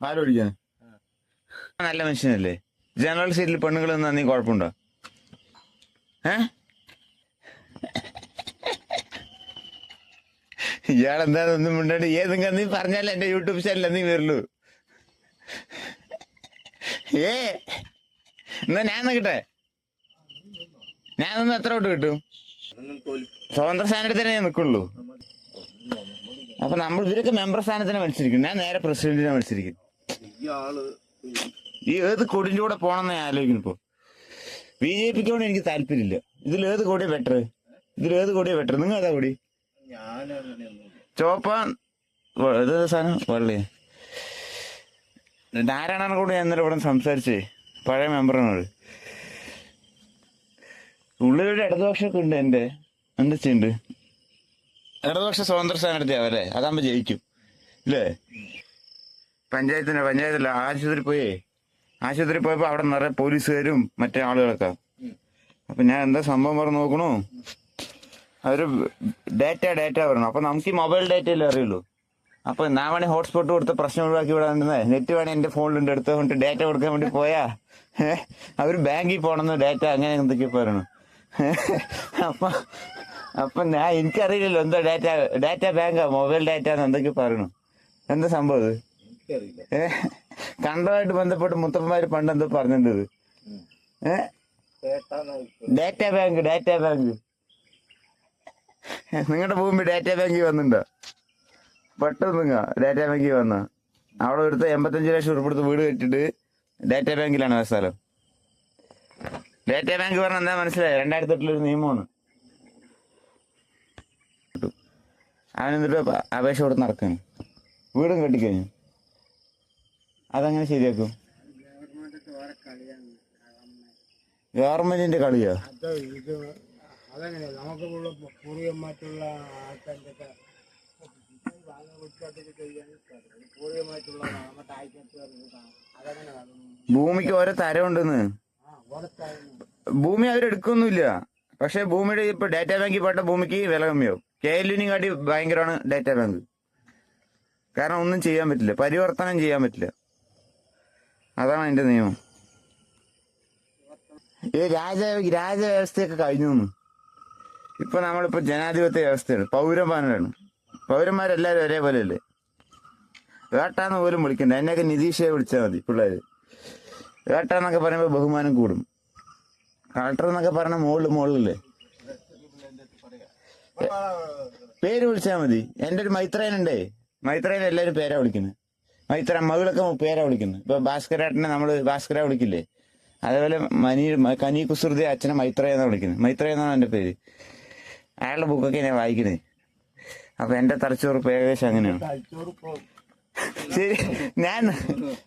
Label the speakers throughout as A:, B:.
A: പാലോടിക്കാൻ. നല്ല മനുഷ്യനല്ലേ? ജനറൽ സീറ്റിൽ പെണ്ണുങ്ങൾ നിന്നാ നീ കുഴപ്പമുണ്ടോ? ഏ? ഇയാളെന്താ ഒന്നും മിണ്ടാണ്ട്? ഏതെങ്കിലും നീ പറഞ്ഞാലേ എന്റെ യൂട്യൂബ് ചാനലിൽ നീ വരുള്ളൂ. ഏ? എന്നാ ഞാൻ നിൽക്കട്ടെ ഞാൻ നിന്ന് എത്ര തൊട്ട് കിട്ടും? സ്വതന്ത്ര സ്ഥാനത്ത് തന്നെ ഞാൻ നിൽക്കുള്ളൂ അപ്പൊ നമ്മൾ ഇവരൊക്കെ മെമ്പർ സ്ഥാനത്തിനെ മത്സരിക്കും. ഞാൻ നേരെ പ്രസിഡന്റിനെ മത്സരിക്കും. ഈ ഏത് കൊടിന്റെ കൂടെ പോണെന്ന് ഞാൻ ആലോചിക്കുന്നു ഇപ്പൊ. ബി ജെ പിക്കോട് എനിക്ക് താല്പര്യമില്ല. ഇതിൽ ഏത് കൊടിയാ ബെറ്റർ ഇതിൽ ഏത് കൊടിയാ ബെറ്റർ നിങ്ങൾ ഏതാ കൊടി? ചോപ്പ വ- ഇത് ഏതാ സാധനം? വള്ളി. നാരായണനെ കൂടെ ഞാൻ ഇന്നലെ ഇവിടെ സംസാരിച്ചേ. പഴയ മെമ്പറിനോട് ഉള്ളിലൊരു ഇടതുപക്ഷമൊക്കെ ഉണ്ട് എന്റെ എന്താ ചെയ്യണ്ട്? ഇടതുപക്ഷ സ്വതന്ത്ര സ്ഥാനാർത്ഥി അവരെ അതാകുമ്പോ ജയിക്കും. ഇല്ലേ? പഞ്ചായത്തിന് പഞ്ചായത്തില്ല ആശുപത്രി പോയേ. ആശുപത്രി പോയപ്പോ അവിടെ നിറയെ പോലീസുകാരും മറ്റേ ആളുകളൊക്കെ. അപ്പൊ ഞാൻ എന്താ സംഭവം പറഞ്ഞു നോക്കണു? അവർ ഡാറ്റ ഡാറ്റ പറഞ്ഞു. അപ്പൊ നമുക്ക് ഈ മൊബൈൽ ഡാറ്റയല്ലേ അറിയുള്ളൂ? അപ്പൊ ഞാൻ വേണേ ഹോട്ട്സ്പോട്ട് കൊടുത്ത് പ്രശ്നം ഒഴിവാക്കി വിടാണ്ടെന്നേ നെറ്റ് വേണേ എന്റെ ഫോണിലുണ്ട്. എടുത്ത് കൊണ്ട് ഡാറ്റ കൊടുക്കാൻ വേണ്ടി പോയാ. അവർ ബാങ്കിൽ പോണെന്ന് ഡാറ്റ അങ്ങനെ എന്തൊക്കെ പറയണു. അപ്പൊ അപ്പൊ ഞാൻ എനിക്കറിയില്ലല്ലോ എന്താ ഡാറ്റ ഡാറ്റ ബാങ്കാ മൊബൈൽ ഡാറ്റ എന്തൊക്കെ പറയണു. എന്താ സംഭവം ഇത് ഏ കണ്ടമായിട്ട് ബന്ധപ്പെട്ട് മുത്തപ്പന്മാര് പണ്ട് എന്തോ പറഞ്ഞത് ഏ? Data bank. ഡാറ്റ ബാങ്ക് നിങ്ങളുടെ ഭൂമി ഡാറ്റ ബാങ്കിൽ വന്നിട്ടുണ്ടോ പെട്ടെന്ന് നിങ്ങ ഡാറ്റ ബാങ്കിൽ വന്ന? അവിടെ ഒരുത്ത എൺപത്തഞ്ച് ലക്ഷം ഉറുപ്പ് കൊടുത്ത് വീട് കെട്ടിട്ട് ഡാറ്റ ബാങ്കിലാണ് സ്ഥലം. ഡാറ്റ ബാങ്ക് പറഞ്ഞ എന്താ മനസ്സിലായി? രണ്ടായിരത്തി എട്ടിലൊരു നിയമമാണ് അവൻ എന്നിട്ട് അപ- അപേക്ഷ കൊടുത്ത് നടക്കാണ്. വീടും കെട്ടിക്കഴിഞ്ഞു. അതങ്ങനെ ശരിയാക്കും. ഗവൺമെന്റിന്റെ കളിയോ.
B: അതങ്ങനെ നമുക്ക്
A: ഭൂമിക്ക് ഓരോ
B: തരം ഉണ്ടെന്ന്
A: ഭൂമി അവരെടുക്കൊന്നുമില്ല. പക്ഷെ ഭൂമിയുടെ ഇപ്പൊ ഡാറ്റാ ബാങ്കിൽ പെട്ട ഭൂമിക്ക് വില കമ്മിയാവും. കെ യുവിനും കാട്ടി ഭയങ്കരമാണ് ഡാറ്റ ബാങ്ക്. കാരണം ഒന്നും ചെയ്യാൻ പറ്റില്ല. പരിവർത്തനം ചെയ്യാൻ പറ്റില്ല. അതാണ് അതിന്റെ നിയമം. ഈ രാജ രാജവ്യവസ്ഥയൊക്കെ കഴിഞ്ഞു. ഇപ്പൊ നമ്മളിപ്പോ ജനാധിപത്യ വ്യവസ്ഥയാണ്. പൗരന്മാരാണ്. പൗരന്മാരെല്ലാരും ഒരേപോലെ അല്ലേ ഏട്ടാന്ന് പോലും വിളിക്കണ്ട. എന്നെയൊക്കെ നിതീഷയെ വിളിച്ചാൽ മതി പിള്ളേര്. വേട്ടാന്നൊക്കെ പറയുമ്പോൾ ബഹുമാനം കൂടും. കളക്ടർ എന്നൊക്കെ പറഞ്ഞ മുകളിൽ മുകളിലല്ലേ പേര് വിളിച്ചാൽ മതി. എന്റെ ഒരു മൈത്രേനുണ്ടേ. മൈത്രേൻ എല്ലാവരും പേരാ വിളിക്കുന്നത് മൈത്ര മകളൊക്കെ പേരാ വിളിക്കുന്നത് ഇപ്പൊ ഭാസ്കരേട്ടനെ നമ്മൾ ഭാസ്കര വിളിക്കില്ലേ? അതേപോലെ മനി കനി കുസൃതി അച്ഛനെ മൈത്രേ എന്നാ വിളിക്കുന്നത് മൈത്രേ എന്നാണ് എന്റെ പേര്. അയാളുടെ ബുക്കൊക്കെ ഞാൻ വായിക്കുന്നത് അപ്പൊ എന്റെ തലച്ചോറ് ഏകദേശം അങ്ങനെയാണ്. ശരി ഞാൻ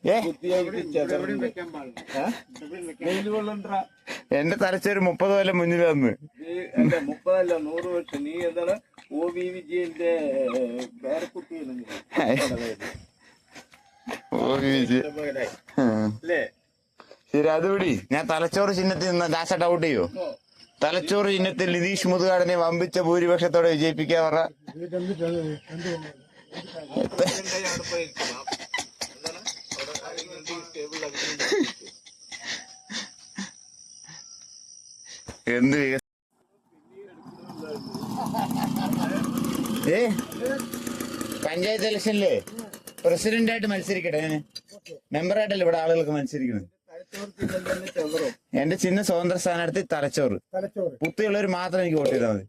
A: ഏ? എന്റെ തലച്ചോറ് മുപ്പത് കൊല്ലം മുന്നിൽ വന്ന്
C: മുപ്പതല്ല നൂറ് വർഷം നീ എന്താണ് ഒ വി വിജയന്റെ
A: ശരി ഞാൻ തലച്ചോറ് ചിഹ്നത്തിൽ നിന്ന് ദാസ ഡൗട്ട് ചെയ്യോ തലച്ചോറ് ചിഹ്നത്തിൽ നിതീഷ് മുതുകാടിനെ വമ്പിച്ച ഭൂരിപക്ഷത്തോടെ വിജയിപ്പിക്കാൻ പറ
B: ഇതെന്ത് എന്ത്
C: ഇതിന്റെ അവിടെ പോയി ഇരിക്കണം. എന്താണ് അവിടെ ആരെങ്കിലും ടേബിളിൽ അഭിനയിച്ച്
A: എന്ത് ഏ? പഞ്ചായത്ത് ഇലക്ഷനിൽ പ്രസിഡന്റ് ആയിട്ട് മത്സരിക്കട്ടെ ഞാൻ. മെമ്പറായിട്ടല്ലേ ഇവിടെ ആളുകൾക്ക് മത്സരിക്കുന്നത്? എന്റെ ചിഹ്ന സ്വതന്ത്ര സ്ഥാനാർത്ഥി തലച്ചോറ്. പുത്തിയുള്ളവർ മാത്രം എനിക്ക് വോട്ട് ചെയ്താൽ മതി.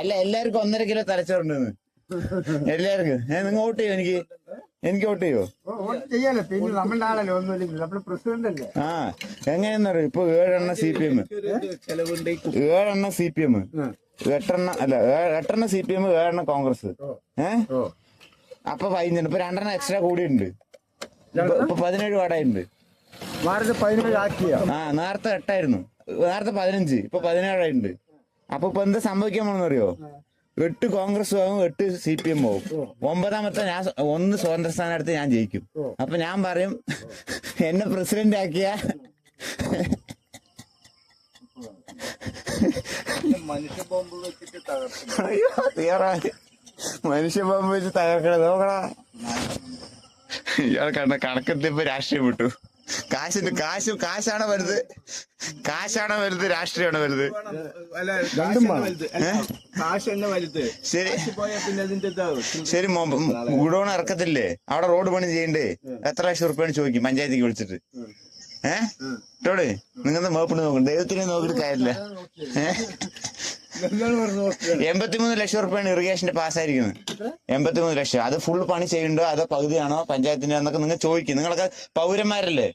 B: അല്ല
A: എല്ലാവർക്കും ഒന്നര കിലോ തലച്ചോറുണ്ടെന്ന്. എല്ലാവർക്കും. നിങ്ങൾ വോട്ട് ചെയ്യും എനിക്ക്? എനിക്ക് വോട്ട് ചെയ്യോ?
B: ഓ, വോട്ട് ചെയ്യാലോ. പിന്നെ നമ്മളുടെ ആളല്ലേ ഒന്നുമില്ലെങ്കിൽ നമ്മുടെ പ്രസിഡന്റ് അല്ലേ?
A: ആ എങ്ങനെയെന്നറിയോ ഇപ്പൊ ഏഴെണ്ണ സി പി എം. ഏഴെണ്ണ സി പി എം എട്ടെണ്ണ അല്ല എട്ടെണ്ണ സി പി എം ഏഴെണ്ണ കോൺഗ്രസ്.
B: ഓ.
A: ഏ?
B: ഓ.
A: അപ്പൊ പതിനഞ്ചെണ്ണം ഇപ്പൊ രണ്ടെണ്ണം എക്സ്ട്രാ കൂടിയിട്ടുണ്ട് ഇപ്പൊ- പതിനേഴ്
B: ആക്കിയ?
A: ആ നേരത്തെ എട്ടായിരുന്നു. നേരത്തെ പതിനഞ്ച് ഇപ്പൊ പതിനേഴായിട്ടുണ്ട്. അപ്പൊ ഇപ്പൊ എന്താ സംഭവിക്കാൻ പോണെന്നറിയോ? എട്ട് കോൺഗ്രസ് ആവും എട്ട് സി പി എം ആവും. ഒമ്പതാമത്തെ ഞാൻ ഒന്ന് സ്വതന്ത്ര സ്ഥാനാർത്ഥി ഞാൻ ജയിക്കും. അപ്പൊ ഞാൻ പറയും എന്നെ പ്രസിഡന്റ് ആക്കിയ.
C: മനുഷ്യ ബോംബ് വെച്ചിട്ട് തകർക്കും.
A: മനുഷ്യ ബോംബ് വെച്ച് തകർക്കണ നോക്കണ ഇയാൾ കണ്ട കണക്കെത്തിയപ്പോ രാഷ്ട്രീയം വിട്ടു. കാശിന് കാശ് കാശാണ് വലുത്. കാശാണ് വലുത് രാഷ്ട്രീയമാണ് വലുത്. ശരി. ശരി ഗുഡോൺ ഇറക്കത്തില്ലേ? അവിടെ റോഡ് പണി ചെയ്യണ്ടേ? എത്ര ലക്ഷം റുപ്യാണ് ചോദിക്കും പഞ്ചായത്തേക്ക് വിളിച്ചിട്ട്. ഏഹ് ഇട്ടോടെ നിങ്ങൾ മേപ്പിട്ട് നോക്കണ്ട ദൈവത്തിനെ നോക്കിയിട്ട് കാര്യമില്ല. ഏഹ് എൺപത്തിമൂന്ന് ലക്ഷം റുപ്യാണ് ഇറിഗേഷന്റെ പാസ്സായിരിക്കുന്നത്. എൺപത്തിമൂന്ന് ലക്ഷം. അത് ഫുൾ പണി ചെയ്യണ്ടോ അതോ പകുതിയാണോ? പഞ്ചായത്തിന്റെ എന്നൊക്കെ നിങ്ങൾ ചോദിക്കും. നിങ്ങളൊക്കെ പൗരന്മാരല്ലേ?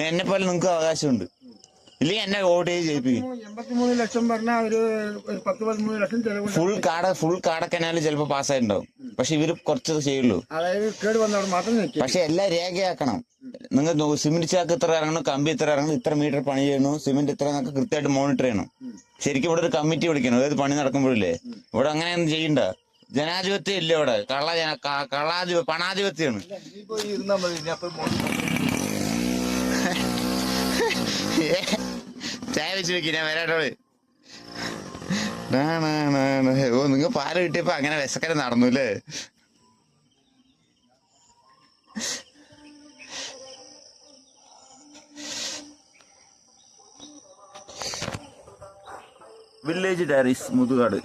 A: എന്നെ പോലെ നിങ്ങൾക്ക് അവകാശമുണ്ട്. ഇല്ലെങ്കിൽ എന്നെ വോട്ട് ചെയ്ത് ജയിപ്പിക്കും.
B: എൺപത്തിമൂന്ന് ലക്ഷം പറഞ്ഞാൽ ഒരു പത്ത് പതിമൂന്ന് ലക്ഷം ചെലവുണ്ട്
A: ഫുൾ കാട ഫുൾ കാടക്കനാല് ചിലപ്പോ പാസ്സായിട്ടുണ്ടാവും. പക്ഷെ ഇവർ കുറച്ച് ചെയ്യുള്ളൂ.
B: അതായത് കേട് വന്നവിടെ മാത്രം
A: പക്ഷെ എല്ലാം രേഖയാക്കണം. നിങ്ങൾ സിമെന്റ് ചാക്ക് ഇത്ര ഇറങ്ങണം കമ്പി ഇത്ര ഇറങ്ങണം ഇത്ര മീറ്റർ പണി ചെയ്യണം സിമെന്റ് ഇത്ര എന്നൊക്കെ കൃത്യമായിട്ട് മോണിറ്റർ ചെയ്യണം. ശരിക്കും ഇവിടെ ഒരു കമ്മിറ്റി വിളിക്കണം. അതായത് പണി നടക്കുമ്പോഴില്ലേ? ഇവിടെ അങ്ങനെയൊന്നും ചെയ്യണ്ട. ജനാധിപത്യം ഇല്ല ഇവിടെ. കള്ള കള്ളാധിപ പണാധിപത്യമാണ്. വെച്ച് വെക്കി ഞാൻ വരാട്ടോൾ. ഓ നിങ്ങ പാൽ കിട്ടിയപ്പോ അങ്ങനെ വിശക്കര നടന്നു അല്ലേ വില്ലേജ് ഡയറീസ് മുതുകാട്.